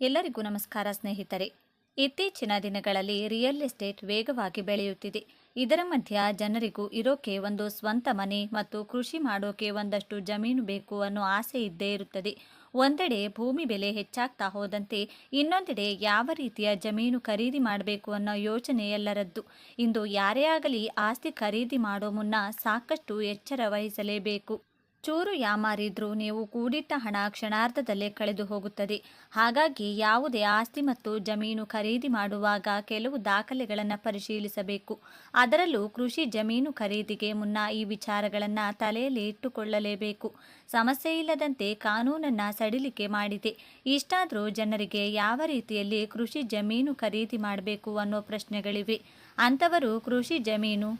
ಎಲ್ಲರಿಗೂ ನಮಸ್ಕಾರ ಸ್ನೇಹಿತರೆ. ಇತ್ತೀಚಿನ ದಿನಗಳಲ್ಲಿ ರಿಯಲ್ ಎಸ್ಟೇಟ್ ವೇಗವಾಗಿ ಬೆಳೆಯುತ್ತಿದೆ. ಇದರ ಮಧ್ಯ ಜನರಿಗೂ ಇರೋಕೆ ಒಂದು ಸ್ವಂತ ಮನೆ ಮತ್ತು ಕೃಷಿ ಮಾಡೋಕೆ ಒಂದಷ್ಟು ಜಮೀನು ಬೇಕು ಅನ್ನೋ ಆಸೆ ಇದ್ದೇ ಇರುತ್ತದೆ. ಒಂದೆಡೆ ಭೂಮಿ ಬೆಲೆ ಹೆಚ್ಚಾಗ್ತಾ ಹೋದಂತೆ ಇನ್ನೊಂದೆಡೆ ಯಾವ ರೀತಿಯ ಜಮೀನು ಖರೀದಿ ಮಾಡಬೇಕು ಅನ್ನೋ ಯೋಚನೆ ಎಲ್ಲರದ್ದು. ಇಂದು ಯಾರೇ ಆಗಲಿ ಆಸ್ತಿ ಖರೀದಿ ಮಾಡೋ ಮುನ್ನ ಸಾಕಷ್ಟು ಎಚ್ಚರ ವಹಿಸಲೇಬೇಕು. ಚೂರು ಯಾಮಾರಿದ್ರೂ ನೀವು ಕೂಡಿಟ್ಟ ಹಣ ಕ್ಷಣಾರ್ಧದಲ್ಲೇ ಕಳೆದು ಹೋಗುತ್ತದೆ. ಹಾಗಾಗಿ ಯಾವುದೇ ಆಸ್ತಿ ಮತ್ತು ಜಮೀನು ಖರೀದಿ ಮಾಡುವಾಗ ಕೆಲವು ದಾಖಲೆಗಳನ್ನು ಪರಿಶೀಲಿಸಬೇಕು. ಅದರಲ್ಲೂ ಕೃಷಿ ಜಮೀನು ಖರೀದಿಗೆ ಮುನ್ನ ಈ ವಿಚಾರಗಳನ್ನು ತಲೆಯಲ್ಲಿ ಇಟ್ಟುಕೊಳ್ಳಲೇಬೇಕು. ಸಮಸ್ಯೆ ಇಲ್ಲದಂತೆ ಕಾನೂನನ್ನು ಸಡಿಲಿಕೆ ಮಾಡಿದೆ. ಇಷ್ಟಾದರೂ ಜನರಿಗೆ ಯಾವ ರೀತಿಯಲ್ಲಿ ಕೃಷಿ ಜಮೀನು ಖರೀದಿ ಮಾಡಬೇಕು ಅನ್ನೋ ಪ್ರಶ್ನೆಗಳಿವೆ. ಅಂಥವರು ಕೃಷಿ ಜಮೀನು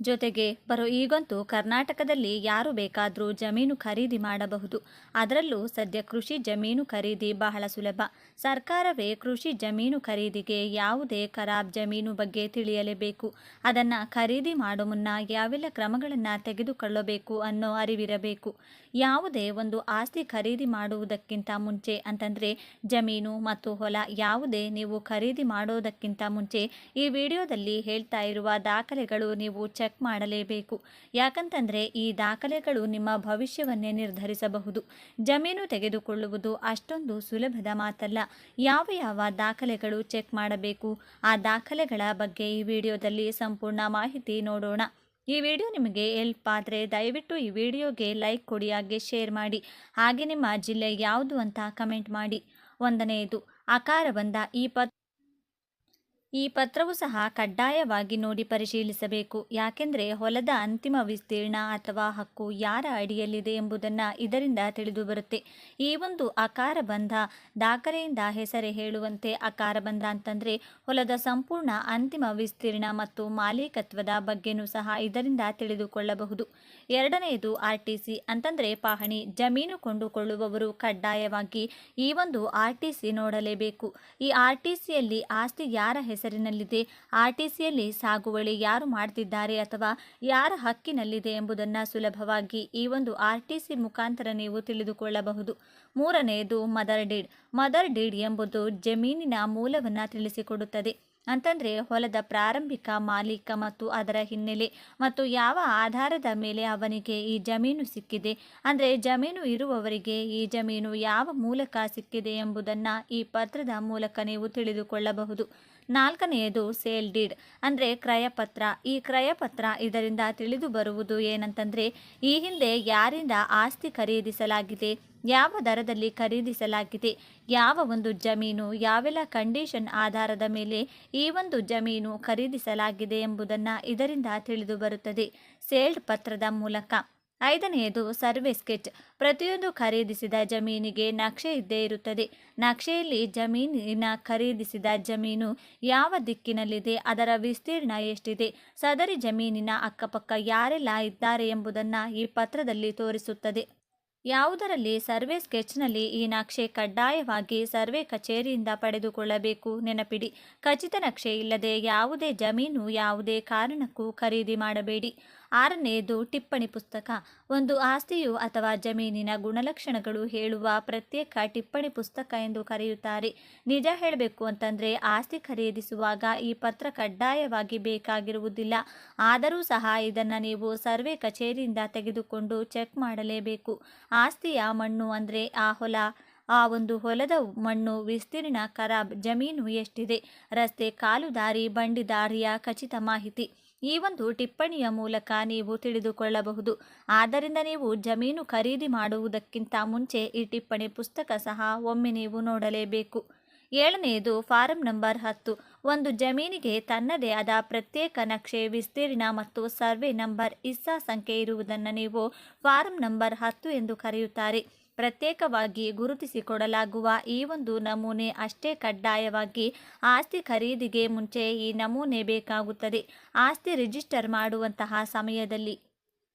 ಜೊತೆಗೆ ಬರೋ ಈಗಂತೂ ಕರ್ನಾಟಕದಲ್ಲಿ ಯಾರು ಬೇಕಾದರೂ ಜಮೀನು ಖರೀದಿ ಮಾಡಬಹುದು. ಅದರಲ್ಲೂ ಸದ್ಯ ಕೃಷಿ ಜಮೀನು ಖರೀದಿ ಬಹಳ ಸುಲಭ. ಸರ್ಕಾರವೇ ಕೃಷಿ ಜಮೀನು ಖರೀದಿಗೆ ಯಾವುದೇ ಖರಾಬ್ ಜಮೀನು ಬಗ್ಗೆ ತಿಳಿಯಲೇಬೇಕು. ಅದನ್ನು ಖರೀದಿ ಮಾಡೋ ಮುನ್ನ ಯಾವೆಲ್ಲ ಕ್ರಮಗಳನ್ನು ತೆಗೆದುಕೊಳ್ಳಬೇಕು ಅನ್ನೋ ಅರಿವಿರಬೇಕು. ಯಾವುದೇ ಒಂದು ಆಸ್ತಿ ಖರೀದಿ ಮಾಡುವುದಕ್ಕಿಂತ ಮುಂಚೆ ಅಂತಂದರೆ ಜಮೀನು ಮತ್ತು ಹೊಲ ಯಾವುದೇ ನೀವು ಖರೀದಿ ಮಾಡೋದಕ್ಕಿಂತ ಮುಂಚೆ ಈ ವಿಡಿಯೋದಲ್ಲಿ ಹೇಳ್ತಾ ಇರುವ ದಾಖಲೆಗಳು ನೀವು ಚೆಕ್ ಮಾಡಲೇಬೇಕು. ಯಾಕಂತಂದರೆ ಈ ದಾಖಲೆಗಳು ನಿಮ್ಮ ಭವಿಷ್ಯವನ್ನೇ ನಿರ್ಧರಿಸಬಹುದು. ಜಮೀನು ತೆಗೆದುಕೊಳ್ಳುವುದು ಅಷ್ಟೊಂದು ಸುಲಭದ ಮಾತಲ್ಲ. ಯಾವ ಯಾವ ದಾಖಲೆಗಳು ಚೆಕ್ ಮಾಡಬೇಕು? ಆ ದಾಖಲೆಗಳ ಬಗ್ಗೆ ಈ ವಿಡಿಯೋದಲ್ಲಿ ಸಂಪೂರ್ಣ ಮಾಹಿತಿ ನೋಡೋಣ. ಈ ವಿಡಿಯೋ ನಿಮಗೆ ಹೆಲ್ಪ್ ಆದರೆ ದಯವಿಟ್ಟು ಈ ವಿಡಿಯೋಗೆ ಲೈಕ್ ಕೊಡಿ, ಹಾಗೆ ಶೇರ್ ಮಾಡಿ. ಹಾಗೆ ನಿಮ್ಮ ಜಿಲ್ಲೆ ಯಾವುದು ಅಂತ ಕಮೆಂಟ್ ಮಾಡಿ. ಒಂದನೆಯದು ಆಕಾರ ಬಂದ ಈ ಪತ್ ಈ ಪತ್ರವು ಸಹ ಕಡ್ಡಾಯವಾಗಿ ನೋಡಿ ಪರಿಶೀಲಿಸಬೇಕು. ಯಾಕೆಂದರೆ ಹೊಲದ ಅಂತಿಮ ವಿಸ್ತೀರ್ಣ ಅಥವಾ ಹಕ್ಕು ಯಾರ ಅಡಿಯಲ್ಲಿದೆ ಎಂಬುದನ್ನು ಇದರಿಂದ ತಿಳಿದು ಬರುತ್ತೆ. ಈ ಒಂದು ಅಕಾರ ಬಂಧ ದಾಖಲೆಯಿಂದ ಹೆಸರೇ ಹೇಳುವಂತೆ ಅಕಾರ ಬಂಧ ಅಂತಂದರೆ ಹೊಲದ ಸಂಪೂರ್ಣ ಅಂತಿಮ ವಿಸ್ತೀರ್ಣ ಮತ್ತು ಮಾಲೀಕತ್ವದ ಬಗ್ಗೆನೂ ಸಹ ಇದರಿಂದ ತಿಳಿದುಕೊಳ್ಳಬಹುದು. ಎರಡನೆಯದು ಆರ್ ಟಿ ಸಿ ಅಂತಂದರೆ ಪಹಣಿ ಜಮೀನು ಕೊಂಡುಕೊಳ್ಳುವವರು ಕಡ್ಡಾಯವಾಗಿ ಈ ಒಂದು ಆರ್ ಟಿ ಸಿ ನೋಡಲೇಬೇಕು. ಈ ಆರ್ ಟಿ ಸಿಯಲ್ಲಿ ಆಸ್ತಿ ಯಾರ ಹೆಸರಿನಲ್ಲಿದೆ. ಆರ್ ಟಿಸಿಯಲ್ಲಿ ಸಾಗುವಳಿ ಯಾರು ಮಾಡ್ತಿದ್ದಾರೆ ಅಥವಾ ಯಾರ ಹಕ್ಕಿನಲ್ಲಿದೆ ಎಂಬುದನ್ನು ಸುಲಭವಾಗಿ ಈ ಒಂದು ಆರ್ ಟಿಸಿ ಮುಖಾಂತರ ನೀವು ತಿಳಿದುಕೊಳ್ಳಬಹುದು. ಮೂರನೆಯದು ಮದರ್ ಡೀಡ್. ಮದರ್ ಡೀಡ್ ಎಂಬುದು ಜಮೀನಿನ ಮೂಲವನ್ನು ತಿಳಿಸಿಕೊಡುತ್ತದೆ. ಅಂತಂದರೆ ಹೊಲದ ಪ್ರಾರಂಭಿಕ ಮಾಲೀಕ ಮತ್ತು ಅದರ ಹಿನ್ನೆಲೆ ಮತ್ತು ಯಾವ ಆಧಾರದ ಮೇಲೆ ಅವನಿಗೆ ಈ ಜಮೀನು ಸಿಕ್ಕಿದೆ. ಅಂದರೆ ಜಮೀನು ಇರುವವರಿಗೆ ಈ ಜಮೀನು ಯಾವ ಮೂಲಕ ಸಿಕ್ಕಿದೆ ಎಂಬುದನ್ನು ಈ ಪತ್ರದ ಮೂಲಕ ನೀವು ತಿಳಿದುಕೊಳ್ಳಬಹುದು. ನಾಲ್ಕನೆಯದು ಸೇಲ್ ಡೀಡ್, ಅಂದರೆ ಕ್ರಯಪತ್ರ. ಈ ಕ್ರಯಪತ್ರ ಇದರಿಂದ ತಿಳಿದು ಬರುವುದು ಏನಂತಂದರೆ, ಈ ಹಿಂದೆ ಯಾರಿಂದ ಆಸ್ತಿ ಖರೀದಿಸಲಾಗಿದೆ, ಯಾವ ದರದಲ್ಲಿ ಖರೀದಿಸಲಾಗಿದೆ, ಯಾವ ಒಂದು ಜಮೀನು, ಯಾವೆಲ್ಲ ಕಂಡೀಷನ್ ಆಧಾರದ ಮೇಲೆ ಈ ಒಂದು ಜಮೀನು ಖರೀದಿಸಲಾಗಿದೆ ಎಂಬುದನ್ನು ಇದರಿಂದ ತಿಳಿದು ಬರುತ್ತದೆ. ಸೇಲ್ಡ್ ಪತ್ರದ ಮೂಲಕ. ಐದನೆಯದು ಸರ್ವೆ ಸ್ಕೆಚ್ ಪ್ರತಿಯೊಂದು ಖರೀದಿಸಿದ ಜಮೀನಿಗೆ ನಕ್ಷೆ ಇದ್ದೇ ಇರುತ್ತದೆ. ನಕ್ಷೆಯಲ್ಲಿ ಜಮೀನಿನ ಖರೀದಿಸಿದ ಜಮೀನು ಯಾವ ದಿಕ್ಕಿನಲ್ಲಿದೆ, ಅದರ ವಿಸ್ತೀರ್ಣ ಎಷ್ಟಿದೆ, ಸದರಿ ಜಮೀನಿನ ಅಕ್ಕಪಕ್ಕ ಯಾರೆಲ್ಲ ಇದ್ದಾರೆ ಎಂಬುದನ್ನು ಈ ಪತ್ರದಲ್ಲಿ ತೋರಿಸುತ್ತದೆ. ಯಾವುದರಲ್ಲಿ ಸರ್ವೆ ಸ್ಕೆಚ್ನಲ್ಲಿ ಈ ನಕ್ಷೆ ಕಡ್ಡಾಯವಾಗಿ ಸರ್ವೆ ಕಚೇರಿಯಿಂದ ಪಡೆದುಕೊಳ್ಳಬೇಕು ನೆನಪಿಡಿ. ಖಚಿತ ನಕ್ಷೆ ಇಲ್ಲದೆ ಯಾವುದೇ ಜಮೀನು ಯಾವುದೇ ಕಾರಣಕ್ಕೂ ಖರೀದಿ ಮಾಡಬೇಡಿ. ಆರನೆಯದು ಟಿಪ್ಪಣಿ ಪುಸ್ತಕ. ಒಂದು ಆಸ್ತಿಯು ಅಥವಾ ಜಮೀನಿನ ಗುಣಲಕ್ಷಣಗಳು ಹೇಳುವ ಪ್ರತ್ಯೇಕ ಟಿಪ್ಪಣಿ ಪುಸ್ತಕ ಎಂದು ಕರೆಯುತ್ತಾರೆ. ನಿಜ ಹೇಳಬೇಕು ಅಂತಂದರೆ ಆಸ್ತಿ ಖರೀದಿಸುವಾಗ ಈ ಪತ್ರ ಕಡ್ಡಾಯವಾಗಿ ಬೇಕಾಗಿರುವುದಿಲ್ಲ. ಆದರೂ ಸಹ ಇದನ್ನು ನೀವು ಸರ್ವೆ ಕಚೇರಿಯಿಂದ ತೆಗೆದುಕೊಂಡು ಚೆಕ್ ಮಾಡಲೇಬೇಕು. ಆಸ್ತಿಯ ಮಣ್ಣು ಅಂದರೆ ಆ ಹೊಲ, ಆ ಒಂದು ಹೊಲದ ಮಣ್ಣು ವಿಸ್ತೀರ್ಣ ಖರಾಬ್ ಜಮೀನು ಎಷ್ಟಿದೆ, ರಸ್ತೆ ಕಾಲುದಾರಿ ಬಂಡಿ ದಾರಿಯ ಖಚಿತ ಮಾಹಿತಿ. ಈ ಒಂದು ಟಿಪ್ಪಣಿಯ ಮೂಲಕ ನೀವು ತಿಳಿದುಕೊಳ್ಳಬಹುದು. ಆದ್ದರಿಂದ ನೀವು ಜಮೀನು ಖರೀದಿ ಮಾಡುವುದಕ್ಕಿಂತ ಮುಂಚೆ ಈ ಟಿಪ್ಪಣಿ ಪುಸ್ತಕ ಸಹ ಒಮ್ಮೆ ನೀವು ನೋಡಲೇಬೇಕು. ಏಳನೆಯದು, ಫಾರಂ ನಂಬರ್ ಹತ್ತು. ಒಂದು ಜಮೀನಿಗೆ ತನ್ನದೇ ಆದ ಪ್ರತ್ಯೇಕ ನಕ್ಷೆ, ವಿಸ್ತೀರ್ಣ ಮತ್ತು ಸರ್ವೆ ನಂಬರ್ ಇಸ್ಸಾ ಸಂಖ್ಯೆ ಇರುವುದನ್ನು ನೀವು ಫಾರಂ ನಂಬರ್ ಹತ್ತು ಎಂದು ಕರೆಯುತ್ತಾರೆ. ಪ್ರತ್ಯೇಕವಾಗಿ ಗುರುತಿಸಿಕೊಡಲಾಗುವ ಈ ಒಂದು ನಮೂನೆ ಅಷ್ಟೇ ಕಡ್ಡಾಯವಾಗಿ ಆಸ್ತಿ ಖರೀದಿಗೆ ಮುಂಚೆ ಈ ನಮೂನೆ ಬೇಕಾಗುತ್ತದೆ. ಆಸ್ತಿ ರಿಜಿಸ್ಟರ್ ಮಾಡುವಂತಹ ಸಮಯದಲ್ಲಿ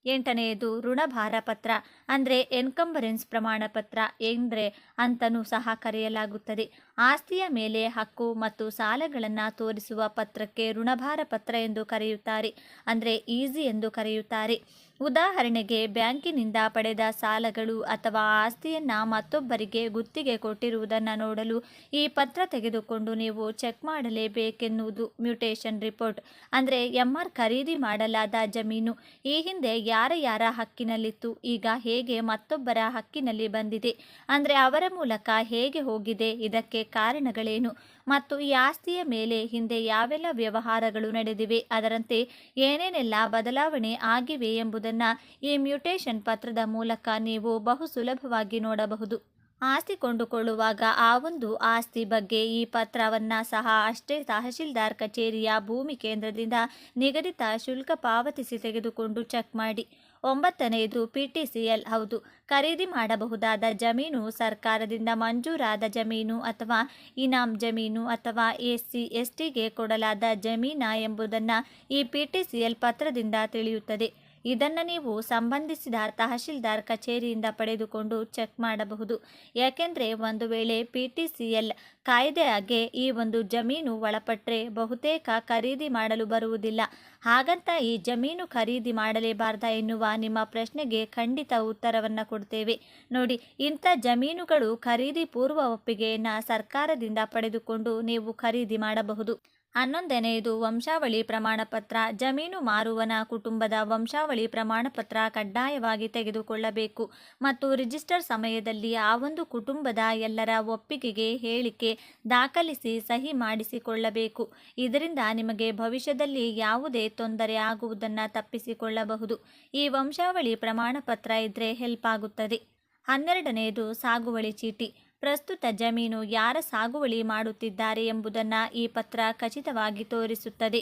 ಎಂಟನೆಯದು ಋಣಭಾರ ಪತ್ರ, ಅಂದರೆ ಎನ್ಕಂಬರೆನ್ಸ್ ಪ್ರಮಾಣ ಪತ್ರ ಎಂದರೆ ಅಂತನೂ ಸಹ ಕರೆಯಲಾಗುತ್ತದೆ. ಆಸ್ತಿಯ ಮೇಲೆ ಹಕ್ಕು ಮತ್ತು ಸಾಲಗಳನ್ನು ತೋರಿಸುವ ಪತ್ರಕ್ಕೆ ಋಣಭಾರ ಪತ್ರ ಎಂದು ಕರೆಯುತ್ತಾರೆ, ಅಂದರೆ ಈಸಿ ಎಂದು ಕರೆಯುತ್ತಾರೆ. ಉದಾಹರಣೆಗೆ, ಬ್ಯಾಂಕಿನಿಂದ ಪಡೆದ ಸಾಲಗಳು ಅಥವಾ ಆಸ್ತಿಯನ್ನ ಮತ್ತೊಬ್ಬರಿಗೆ ಗುತ್ತಿಗೆ ಕೊಟ್ಟಿರುವುದನ್ನು ನೋಡಲು ಈ ಪತ್ರ ತೆಗೆದುಕೊಂಡು ನೀವು ಚೆಕ್ ಮಾಡಲೇಬೇಕೆನ್ನುವುದು ಮ್ಯೂಟೇಷನ್ ರಿಪೋರ್ಟ್. ಅಂದರೆ ಎಂಆರ್ ಖರೀದಿ ಮಾಡಲಾದ ಜಮೀನು ಈ ಹಿಂದೆ ಯಾರ ಯಾರ ಹಕ್ಕಿನಲ್ಲಿತ್ತು, ಈಗ ಹೇಗೆ ಮತ್ತೊಬ್ಬರ ಹಕ್ಕಿನಲ್ಲಿ ಬಂದಿದೆ, ಅಂದರೆ ಅವರ ಮೂಲಕ ಹೇಗೆ ಹೋಗಿದೆ, ಇದಕ್ಕೆ ಕಾರಣಗಳೇನು? ಮತ್ತು ಈ ಆಸ್ತಿಯ ಮೇಲೆ ಹಿಂದೆ ಯಾವೆಲ್ಲ ವ್ಯವಹಾರಗಳು ನಡೆದಿವೆ, ಅದರಂತೆ ಏನೇನೆಲ್ಲ ಬದಲಾವಣೆ ಆಗಿವೆ ಎಂಬುದನ್ನು ಈ ಮ್ಯೂಟೇಷನ್ ಪತ್ರದ ಮೂಲಕ ನೀವು ಬಹು ಸುಲಭವಾಗಿ ನೋಡಬಹುದು. ಆಸ್ತಿ ಕೊಂಡುಕೊಳ್ಳುವಾಗ ಆ ಒಂದು ಆಸ್ತಿ ಬಗ್ಗೆ ಈ ಪತ್ರವನ್ನು ಸಹ ಅಷ್ಟೇ ತಹಶೀಲ್ದಾರ್ ಕಚೇರಿಯ ಭೂಮಿ ಕೇಂದ್ರದಿಂದ ನಿಗದಿತ ಶುಲ್ಕ ಪಾವತಿಸಿ ತೆಗೆದುಕೊಂಡು ಚೆಕ್ ಮಾಡಿ. ಒಂಬತ್ತನೆಯದು ಪಿಟಿಸಿಎಲ್ ಹೌದು. ಖರೀದಿ ಮಾಡಬಹುದಾದ ಜಮೀನು ಸರ್ಕಾರದಿಂದ ಮಂಜೂರಾದ ಜಮೀನು ಅಥವಾ ಇನಾಮ್ ಜಮೀನು ಅಥವಾ ಎಸ್ಸಿ, ಎಸ್ಟಿಗೆ ಎಸ್ ಕೊಡಲಾದ ಜಮೀನ ಎಂಬುದನ್ನು ಈ ಪಿಟಿಸಿಎಲ್ ಪತ್ರದಿಂದ ತಿಳಿಯುತ್ತದೆ. ಇದನ್ನು ನೀವು ಸಂಬಂಧಿಸಿದ ತಹಶೀಲ್ದಾರ್ ಕಚೇರಿಯಿಂದ ಪಡೆದುಕೊಂಡು ಚೆಕ್ ಮಾಡಬಹುದು. ಯಾಕೆಂದರೆ ಒಂದು ವೇಳೆ ಪಿ ಟಿ ಸಿ ಎಲ್ ಕಾಯ್ದೆಯಾಗೆ ಈ ಒಂದು ಜಮೀನು ಒಳಪಟ್ಟರೆ ಬಹುತೇಕ ಖರೀದಿ ಮಾಡಲು ಬರುವುದಿಲ್ಲ. ಹಾಗಂತ ಈ ಜಮೀನು ಖರೀದಿ ಮಾಡಲೇಬಾರ್ದ ಎನ್ನುವ ನಿಮ್ಮ ಪ್ರಶ್ನೆಗೆ ಖಂಡಿತ ಉತ್ತರವನ್ನು ಕೊಡ್ತೇವೆ. ನೋಡಿ, ಇಂಥ ಜಮೀನುಗಳು ಖರೀದಿ ಪೂರ್ವ ಒಪ್ಪಿಗೆಯನ್ನು ಸರ್ಕಾರದಿಂದ ಪಡೆದುಕೊಂಡು ನೀವು ಖರೀದಿ ಮಾಡಬಹುದು. ಹನ್ನೊಂದನೆಯದು ವಂಶಾವಳಿ ಪ್ರಮಾಣಪತ್ರ. ಜಮೀನು ಮಾರುವನ ಕುಟುಂಬದ ವಂಶಾವಳಿ ಪ್ರಮಾಣಪತ್ರ ಕಡ್ಡಾಯವಾಗಿ ತೆಗೆದುಕೊಳ್ಳಬೇಕು. ಮತ್ತು ರಿಜಿಸ್ಟರ್ ಸಮಯದಲ್ಲಿ ಆ ಒಂದು ಕುಟುಂಬದ ಎಲ್ಲರ ಒಪ್ಪಿಗೆಗೆ ಹೇಳಿಕೆ ದಾಖಲಿಸಿ ಸಹಿ ಮಾಡಿಸಿಕೊಳ್ಳಬೇಕು. ಇದರಿಂದ ನಿಮಗೆ ಭವಿಷ್ಯದಲ್ಲಿ ಯಾವುದೇ ತೊಂದರೆ ಆಗುವುದನ್ನು ತಪ್ಪಿಸಿಕೊಳ್ಳಬಹುದು. ಈ ವಂಶಾವಳಿ ಪ್ರಮಾಣಪತ್ರ ಇದ್ದರೆ ಹೆಲ್ಪ್ ಆಗುತ್ತದೆ. ಹನ್ನೆರಡನೆಯದು ಸಾಗುವಳಿ ಚೀಟಿ. ಪ್ರಸ್ತುತ ಜಮೀನು ಯಾರ ಸಾಗುವಳಿ ಮಾಡುತ್ತಿದ್ದಾರೆ ಎಂಬುದನ್ನು ಈ ಪತ್ರ ಖಚಿತವಾಗಿ ತೋರಿಸುತ್ತದೆ.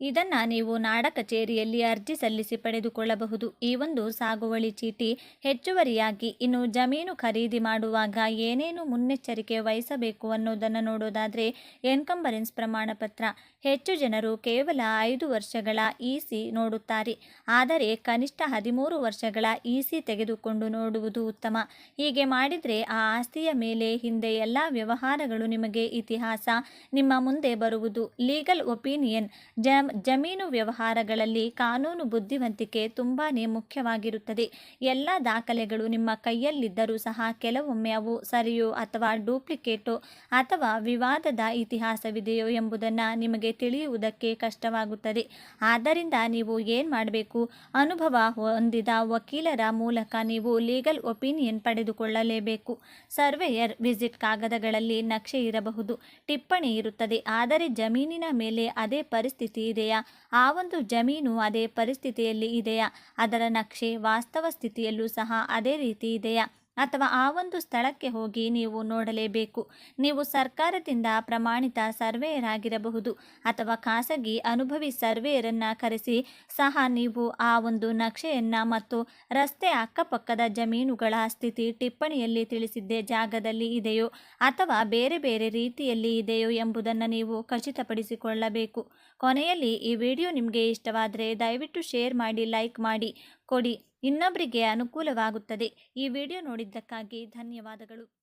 ಇದನ್ನು ನೀವು ನಾಡ ಕಚೇರಿಯಲ್ಲಿ ಅರ್ಜಿ ಸಲ್ಲಿಸಿ ಪಡೆದುಕೊಳ್ಳಬಹುದು. ಈ ಒಂದು ಸಾಗುವಳಿ ಚೀಟಿ ಹೆಚ್ಚುವರಿಯಾಗಿ ಇನ್ನು ಜಮೀನು ಖರೀದಿ ಮಾಡುವಾಗ ಏನೇನು ಮುನ್ನೆಚ್ಚರಿಕೆ ವಹಿಸಬೇಕು ಅನ್ನೋದನ್ನು ನೋಡೋದಾದರೆ ಎನ್ಕಂಬರೆನ್ಸ್ ಪ್ರಮಾಣಪತ್ರ. ಹೆಚ್ಚು ಜನರು ಕೇವಲ ಐದು ವರ್ಷಗಳ ಇ ಸಿ ನೋಡುತ್ತಾರೆ. ಆದರೆ ಕನಿಷ್ಠ ಹದಿಮೂರು ವರ್ಷಗಳ ಇ ಸಿ ತೆಗೆದುಕೊಂಡು ನೋಡುವುದು ಉತ್ತಮ. ಹೀಗೆ ಮಾಡಿದರೆ ಆ ಆಸ್ತಿಯ ಮೇಲೆ ಹಿಂದೆ ಎಲ್ಲ ವ್ಯವಹಾರಗಳು ನಿಮಗೆ ಇತಿಹಾಸ ನಿಮ್ಮ ಮುಂದೆ ಬರುವುದು. ಲೀಗಲ್ ಒಪಿನಿಯನ್ ಜ ಜಮೀನು ವ್ಯವಹಾರಗಳಲ್ಲಿ ಕಾನೂನು ಬುದ್ಧಿವಂತಿಕೆ ತುಂಬಾ ಮುಖ್ಯವಾಗಿರುತ್ತದೆ. ಎಲ್ಲ ದಾಖಲೆಗಳು ನಿಮ್ಮ ಕೈಯಲ್ಲಿದ್ದರೂ ಸಹ ಕೆಲವೊಮ್ಮೆ ಅವು ಸರಿಯೋ ಅಥವಾ ಡೂಪ್ಲಿಕೇಟೋ ಅಥವಾ ವಿವಾದದ ಇತಿಹಾಸವಿದೆಯೋ ಎಂಬುದನ್ನು ನಿಮಗೆ ತಿಳಿಯುವುದಕ್ಕೆ ಕಷ್ಟವಾಗುತ್ತದೆ. ಆದ್ದರಿಂದ ನೀವು ಏನು ಮಾಡಬೇಕು? ಅನುಭವ ಹೊಂದಿದ ವಕೀಲರ ಮೂಲಕ ನೀವು ಲೀಗಲ್ ಒಪಿನಿಯನ್ ಪಡೆದುಕೊಳ್ಳಲೇಬೇಕು. ಸರ್ವೆಯರ್ ವಿಸಿಟ್ ಕಾಗದಗಳಲ್ಲಿ ನಕ್ಷೆ ಇರಬಹುದು. ಟಿಪ್ಪಣಿ ಇರುತ್ತದೆ. ಆದರೆ ಜಮೀನಿನ ಮೇಲೆ ಅದೇ ಪರಿಸ್ಥಿತಿ ಇದೆಯಾ? ಆ ಒಂದು ಜಮೀನು ಅದೇ ಪರಿಸ್ಥಿತಿಯಲ್ಲಿ ಇದೆಯಾ? ಅದರ ನಕ್ಷೆ ವಾಸ್ತವ ಸ್ಥಿತಿಯಲ್ಲೂ ಸಹ ಅದೇ ರೀತಿ ಇದೆಯಾ? ಅಥವಾ ಆ ಒಂದು ಸ್ಥಳಕ್ಕೆ ಹೋಗಿ ನೀವು ನೋಡಲೇಬೇಕು. ನೀವು ಸರ್ಕಾರದಿಂದ ಪ್ರಮಾಣಿತ ಸರ್ವೇಯರ್ ಆಗಿರಬಹುದು ಅಥವಾ ಖಾಸಗಿ ಅನುಭವಿ ಸರ್ವೇಯರನ್ನು ಕರೆಸಿ ಸಹ ನೀವು ಆ ಒಂದು ನಕ್ಷೆಯನ್ನು ಮತ್ತು ರಸ್ತೆ ಅಕ್ಕಪಕ್ಕದ ಜಮೀನುಗಳ ಸ್ಥಿತಿ ಟಿಪ್ಪಣಿಯಲ್ಲಿ ತಿಳಿಸಿದ್ದೇ ಜಾಗದಲ್ಲಿ ಇದೆಯೋ ಅಥವಾ ಬೇರೆ ಬೇರೆ ರೀತಿಯಲ್ಲಿ ಇದೆಯೋ ಎಂಬುದನ್ನು ನೀವು ಖಚಿತಪಡಿಸಿಕೊಳ್ಳಬೇಕು. ಕೊನೆಯಲ್ಲಿ ಈ ವಿಡಿಯೋ ನಿಮಗೆ ಇಷ್ಟವಾದರೆ ದಯವಿಟ್ಟು ಶೇರ್ ಮಾಡಿ, ಲೈಕ್ ಮಾಡಿ. ಕೊಡಿ ಇನ್ನೊಬ್ಬರಿಗೆ ಅನುಕೂಲವಾಗುತ್ತದೆ. ಈ ವಿಡಿಯೋ ನೋಡಿದ್ದಕ್ಕಾಗಿ ಧನ್ಯವಾದಗಳು.